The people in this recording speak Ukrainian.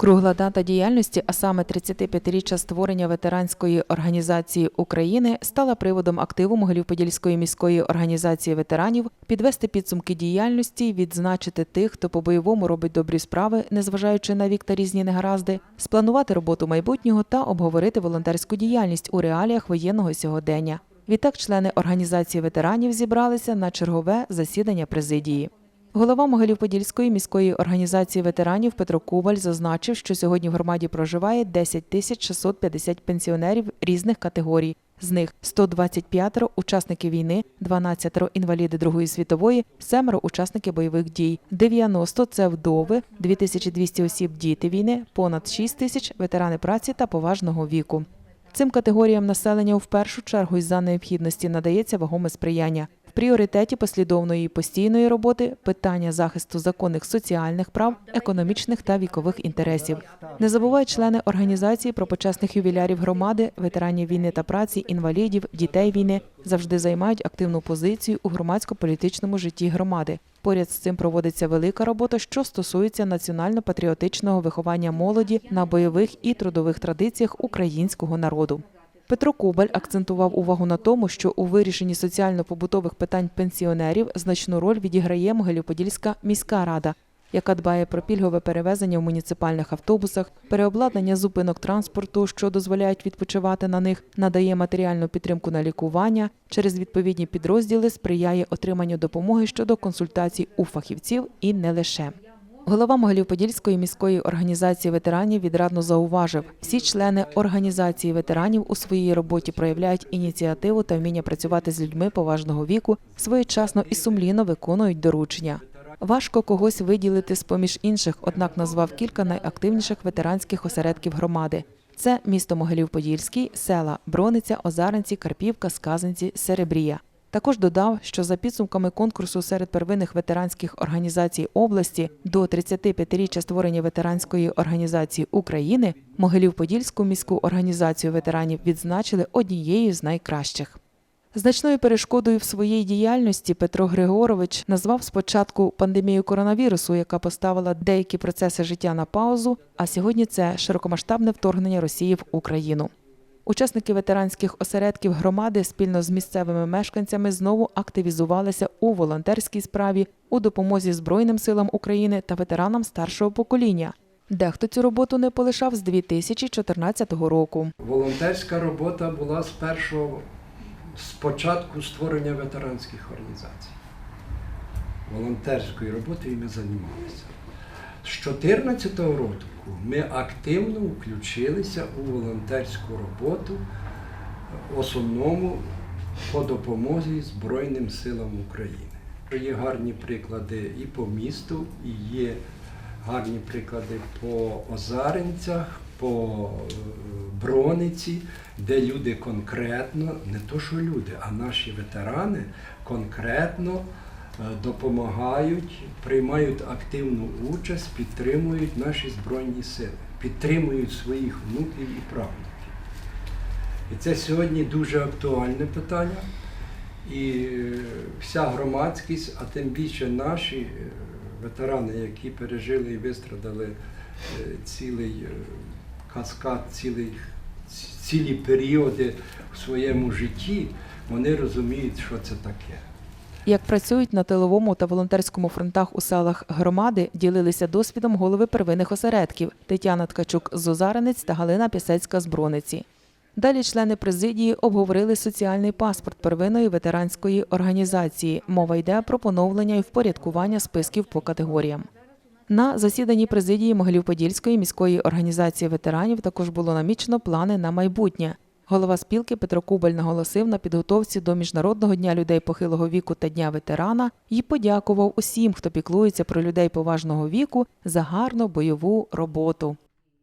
Кругла дата діяльності, а саме 35-річчя створення ветеранської організації України, стала приводом активу Могилів-Подільської міської організації ветеранів підвести підсумки діяльності, відзначити тих, хто по бойовому робить добрі справи, незважаючи на вік та різні негаразди, спланувати роботу майбутнього та обговорити волонтерську діяльність у реаліях воєнного сьогодення. Відтак, члени організації ветеранів зібралися на чергове засідання президії. Голова Могилів-Подільської міської організації ветеранів Петро Кубаль зазначив, що сьогодні в громаді проживає 10 тисяч 650 пенсіонерів різних категорій. З них 125 – учасники війни, 12 – інваліди Другої світової, 7 – учасники бойових дій, 90 – це вдови, 2200 осіб – діти війни, понад 6 тисяч – ветерани праці та поважного віку. Цим категоріям населення в першу чергу із-за необхідності надається вагоме сприяння. В пріоритеті послідовної і постійної роботи питання захисту законних соціальних прав, економічних та вікових інтересів. Не забувають члени організації про почесних ювілярів громади, ветеранів війни та праці, інвалідів, дітей війни завжди займають активну позицію у громадсько-політичному житті громади. Поряд з цим проводиться велика робота, що стосується національно-патріотичного виховання молоді на бойових і трудових традиціях українського народу. Петро Кубаль акцентував увагу на тому, що у вирішенні соціально-побутових питань пенсіонерів значну роль відіграє Могилів-Подільська міська рада, яка дбає про пільгове перевезення в муніципальних автобусах, переобладнання зупинок транспорту, що дозволяють відпочивати на них, надає матеріальну підтримку на лікування, через відповідні підрозділи сприяє отриманню допомоги щодо консультацій у фахівців і не лише. Голова Могилів-Подільської міської організації ветеранів відрадно зауважив, всі члени організації ветеранів у своїй роботі проявляють ініціативу та вміння працювати з людьми поважного віку, своєчасно і сумлінно виконують доручення. Важко когось виділити з поміж інших, однак назвав кілька найактивніших ветеранських осередків громади. Це місто Могилів-Подільський, села Брониця, Озаренці, Карпівка, Сказанці, Серебрія. Також додав, що за підсумками конкурсу серед первинних ветеранських організацій області до 35-річчя створення ветеранської організації України Могилів-Подільську міську організацію ветеранів відзначили однією з найкращих. Значною перешкодою в своїй діяльності Петро Григорович назвав спочатку пандемію коронавірусу, яка поставила деякі процеси життя на паузу. А сьогодні це широкомасштабне вторгнення Росії в Україну. Учасники ветеранських осередків громади спільно з місцевими мешканцями знову активізувалися у волонтерській справі у допомозі Збройним силам України та ветеранам старшого покоління. Дехто цю роботу не полишав з 2014 року. Волонтерська робота була з першого, з початку створення ветеранських організацій. Волонтерською роботою ми займалися. З 2014 року ми активно включилися у волонтерську роботу, основному по допомозі Збройним силам України. Є гарні приклади і по місту, і є гарні приклади по Озаренцях, по е, Брониці, де люди конкретно, не то що люди, а наші ветерани конкретно допомагають, приймають активну участь, підтримують наші Збройні сили, підтримують своїх внуків і правнуків. І це сьогодні дуже актуальне питання. І е, вся громадськість, а тим більше наші е, ветерани, які пережили і вистрадали е, цілий е, каскад, цілий, цілі періоди в своєму житті, вони розуміють, що це таке. Як працюють на тиловому та волонтерському фронтах у селах громади, ділилися досвідом голови первинних осередків Тетяна Ткачук з Озаренець та Галина Пісецька з Брониці. Далі члени президії обговорили соціальний паспорт первинної ветеранської організації. Мова йде про поновлення і впорядкування списків по категоріям. На засіданні президії Могилів-Подільської міської організації ветеранів також було намічено плани на майбутнє. Голова спілки Петро Кубаль наголосив на підготовці до Міжнародного дня людей похилого віку та Дня ветерана і подякував усім, хто піклується про людей поважного віку за гарну бойову роботу.